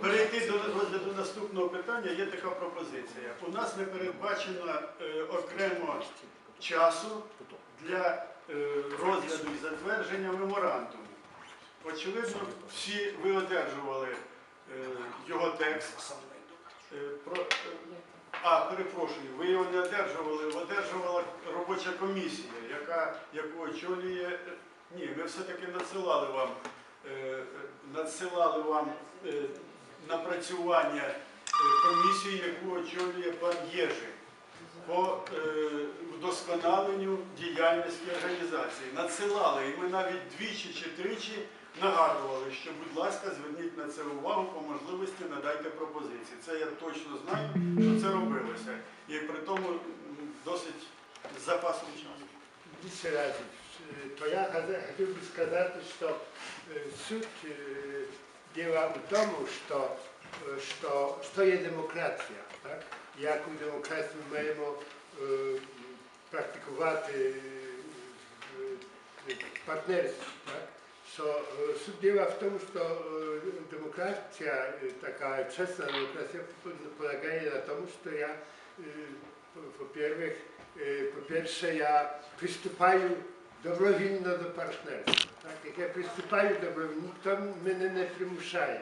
перейти до розгляду наступного питання, є така пропозиція. У нас не передбачено е, окремо часу для е, розгляду і затвердження меморандуму. Очевидно, всі ви одержували е, його текст. Е, про- е, а, перепрошую, ви його не одержували, одержувала робоча комісія, яка, яку очолює. е, Ні, ми все-таки надсилали вам, е, надсилали вам напрацювання е, комісії, яку очолює пан Єжик по е, вдосконаленню діяльності організації. Надсилали, і ми навіть двічі чи тричі нагадували, що, будь ласка, зверніть на це увагу, по можливості надайте пропозиції. Це я точно знаю, що це робилося. І при тому досить запасом часу. To ja chce- chciałbym сказать, что e, суть e, дела в том, что, e, что, что є демократія, так? Яку демократію маємо е, практикувати е, в партнерстві, так? Що е, суть дела в тому, що е, демократія, е, така чесна демократія polega na тому, що я е, по- по-перше, е, по-перше, я приступаю добровільно до партнерства. Так? Як я приступаю добровільно, ніхто мене не примушає.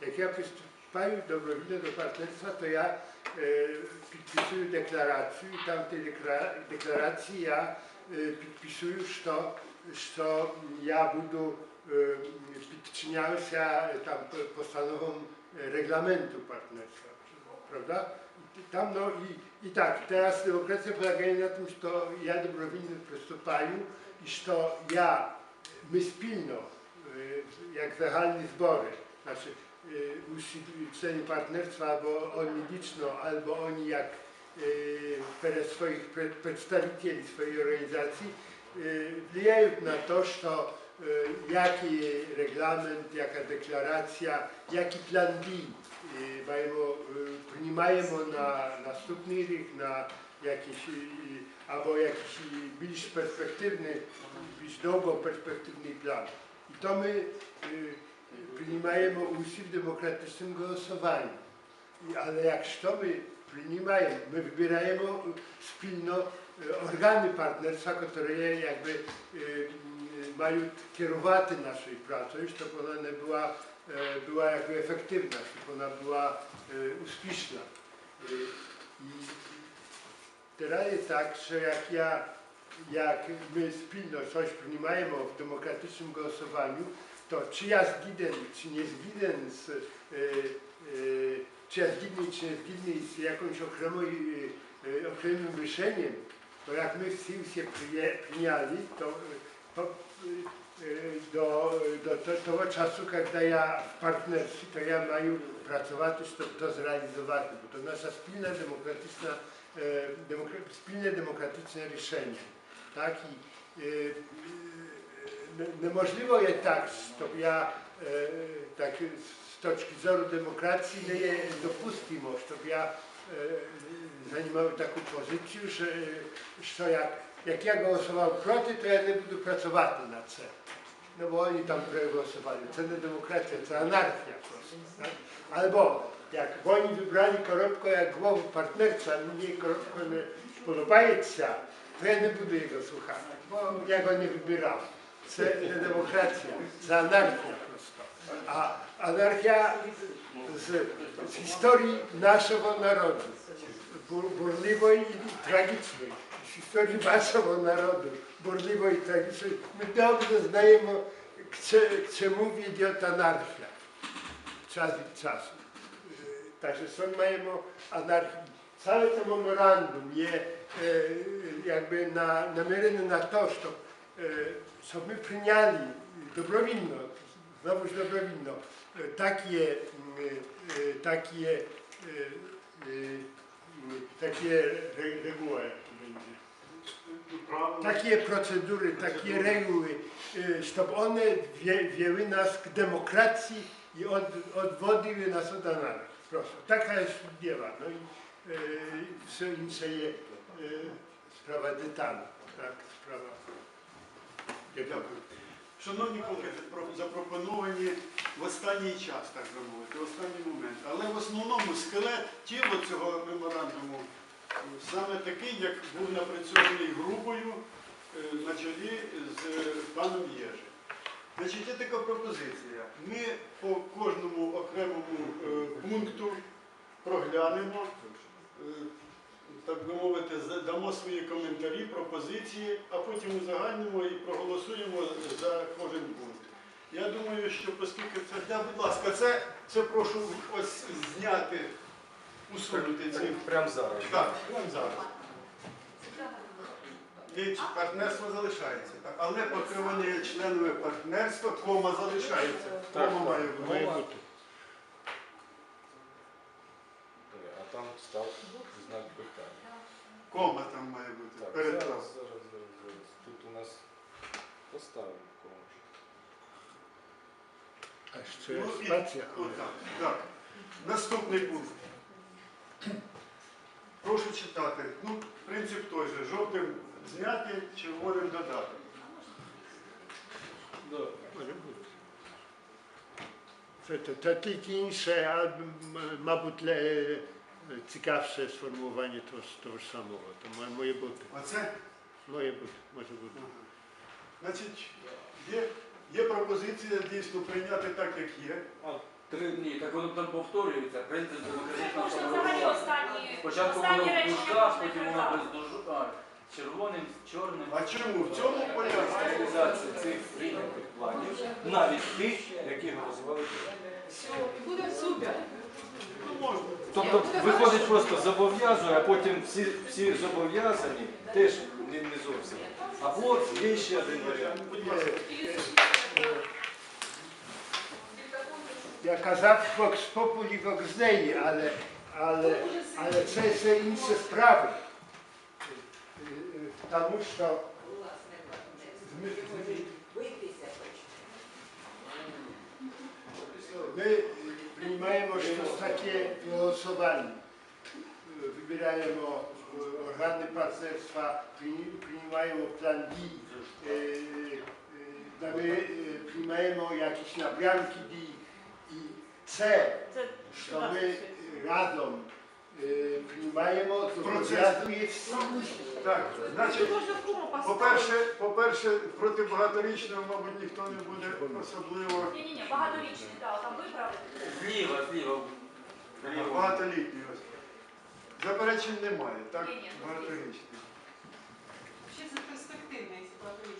Як я приступаю добровільно до партнерства, то я е, підписую декларацію, і там в тій декла- декларації я е, підписую, що, що я буду е, підчинявся е, там по- постановам е, reglamentu partnerstwa, prawda? I Tam no i, i tak, teraz demokracja polega na tym, że ja dobrowolnie przystępuję i że ja, my spilno, y, jak zahalne zbory, znaczy y, usi człeni partnerstwa, albo oni liczno, albo oni jak y, перед swoich pre- przedstawicieli swojej organizacji y, wpływają na to, że y, jaki reglament, jaka deklaracja, jaki plan B y, mają, y, приймаємо на наступний рік, на якийсь і- або якийсь і більш перспективний, більш довгоперспективний план. І то ми е, приймаємо усі в демократичному голосуванні. І- Але якщо ми приймаємо, ми вибираємо спільно е, органи партнерства, які є, якби е, м, мають керувати нашою працею, щоб вона не була, е, була якби ефективна, щоб вона була Teraz jest tak, że jak ja, jak my z Pilno coś przyjmujemy w demokratycznym głosowaniu, to czy ja zgidę, czy nie zgidę z, y, y, czy ja zginę, czy nie zginę z e, e, jakąś okremą, y, okremym to jak my z się przyjęli, to, e, to do, do, do tego czasu, kiedy ja w partnerstwie, to ja mają pracować, to, to zrealizować, bo to nasza spilna demokratyczna demokra- spilne demokratyczne рішення. Так, і е, е, неможливо є так, щоб я е, так, з точки зору демократії не є допустимо, щоб я е, займав таку позицію, що, е, що як, як я голосував проти, то я не буду працювати на це. No bo oni tam przegłosowali. To nie demokracja, to anarchia po prostu. Tak? Albo jak oni wybrali Koropko jak głowę partnerca, mnie Koropko nie podobaje się, to ja nie budu jego słuchać, bo ja go nie wybierałem. To demokracja, to anarchia prosto. A anarchia z, z historii naszego narodu, bur, burliwej i tragicznej, z historii waszego narodu, burliwej i tragicznej, my dobrze znajemy, k czemu wiedzie anarchia. Czas i czasu. Także stąd mamy anarchii. Całe to memorandum je e, jakby na, namierone na to, co, e, my przyjęli dobrowinno, znowuż dobrowinno, e, takie, e, e takie, e, takie re, reguły. Takie procedury, takie reguły, żeby one wie, wieły nas k demokracji i od, nas od anarchii. Proszę, taka jest dzieła. No i y, все інше є y, sprawa detali. Так, справа. Дякую. Шановні колеги, запропоновані в останній час, так би мовити, в останній момент. Але в основному скелет тіло цього меморандуму саме такий, як був напрацьований групою е, на чолі з паном Єжи. Значить, є така пропозиція. Ми по кожному окремому е, пункту проглянемо, е, так би мовити, дамо свої коментарі, пропозиції, а потім узагальнимо і проголосуємо за кожен пункт. Я думаю, що оскільки це, да, будь ласка, це, це прошу ось зняти, усунути ці. Прямо зараз. Так, прямо зараз. Дивіться, партнерство залишається, так? але поки вони є членами партнерства, кома залишається. Кома має бути. Бути. А там став знак питання. Кома там має бути. Так, перед зараз, зараз, зараз, зараз. Тут у нас поставимо кому. А ще Ну, і- отак, так. Наступний пункт. Прошу читати. Ну, принцип той же. Жовтим зняти. Може бути. Це, це, це тільки інше, а мабуть, е, цікавше сформування того, ж- того ж самого. То має, має бути. Оце. Має бути, може бути. Ага. Значить, є, є пропозиція дійсно прийняти так, як є. Три дні, так воно там повторюється, принцип самоврядування. останні, Спочатку воно в дужках, потім воно без дужок, а, червоним, чорним. А чому? В цьому порядку. Реалізація цих прийнятих планів, навіть тих, які голосували. Буде супер. Ну. Тобто виходить просто зобов'язує, а потім всі, всі зобов'язані теж не, не зовсім. Або є ще один варіант. Я казав Vox Populi, Vox Dei, але, але, але це, це інші справи. Е, е, Тому що ми приймаємо щось таке голосування. Е, Вибираємо е, органи партнерства, прийм- приймаємо план дій, е, е, та ми е, приймаємо якісь напрямки дій. Е, приймаємо, зобов'язує. Так, значить, по-перше, по-перше, проти багаторічного, мабуть, ніхто не буде особливо Ні, ні, ні, багаторічний, так, там виправити. Зліва, зліва. багатолітній ось. Заперечень немає, так? Ні, ні. Багаторічний. Ще якщо багаторічне. Так.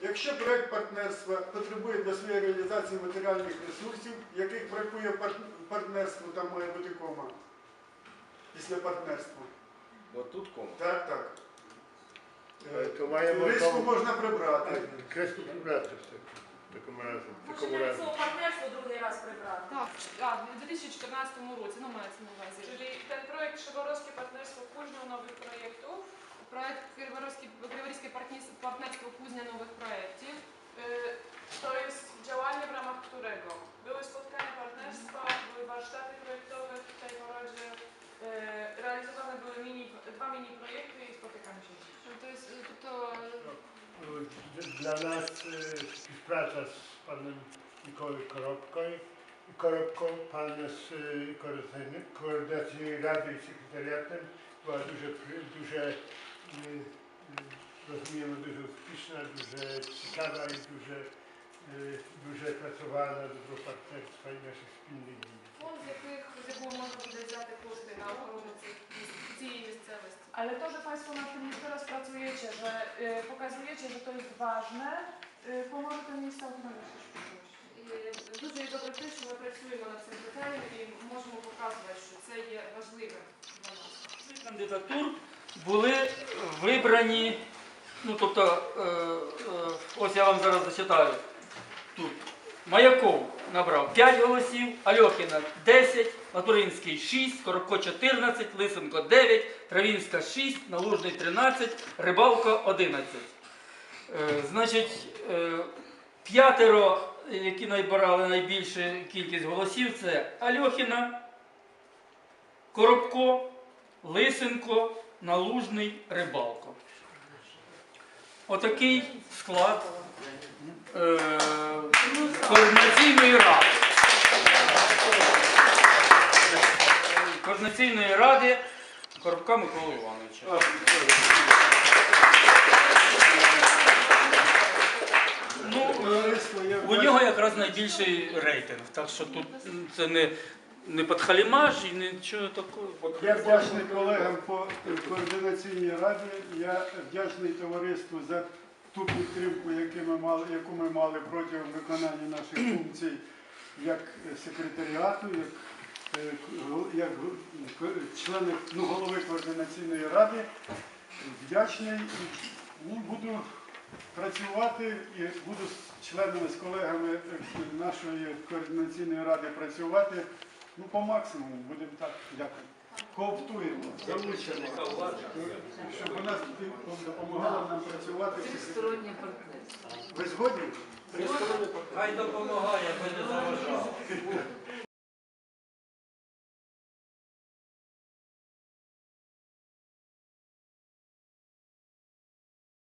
Якщо проект партнерства потребує для своєї реалізації матеріальних ресурсів, яких бракує пар- партнерству, там має бути кома. Після партнерства. От тут кому. Так, так. Е, То маємо Риску можна прибрати. Кресло прибрати все. В такому разі. В Може такому навіть разі. слово партнерство другий раз прибрати. Так, а, в 2014 році, ну мається на увазі. Czyli ten projekt Krzyworowskie Partnerstwo Kuźnia dla nas y, współpraca z panem Mikołajem Korobką i Korobką, pan z koordynacji Rady i Sekretariatem była duże, duże y, y, rozumiemy, dużo wpiszna, duże ciekawa i duże, duże pracowała na dużo partnerstwa i naszych wspólnych linii. Ale to, że Państwo nad tym już teraz pracujecie, że y, pokazujecie, że to jest ważne, y, pomoże tym miejscom w. І дуже добре те, що ми працюємо над цим питанням і можемо показувати, що це є важливим для нас. кандидатур були вибрані, ну тобто, е, е, ось я вам зараз зачитаю тут. Маяков набрав 5 голосів, Альохіна 10, Латуринський 6, Коробко 14, Лисенко 9, Травінська 6, Налужний 13, Рибалко 11. Е, Значить, е, п'ятеро, які набирали найбільшу кількість голосів, це Альохіна, Коробко, Лисенко, Налужний, Рибалко. Отакий склад координаційної ради. Координаційної ради Коробка Миколи Івановича. Ну, е, у нього якраз найбільший рейтинг, так що тут це не, не підхалімаж і нічого такого. Я вдячний колегам по координаційній раді. Я вдячний товариству за ту підтримку, яку ми мали, яку ми мали протягом виконання наших функцій як секретаріату, як, е, як члени ну, голови координаційної ради. Вдячний і буду працювати і буду з членами, з колегами е, нашої координаційної ради працювати ну, по максимуму. Будемо так. Дякую. Кооптуємо, залучимо, щоб вона допомагала нам працювати. Тристороннє партнерство. Ви згодні? Хай допомагає, аби не заважав.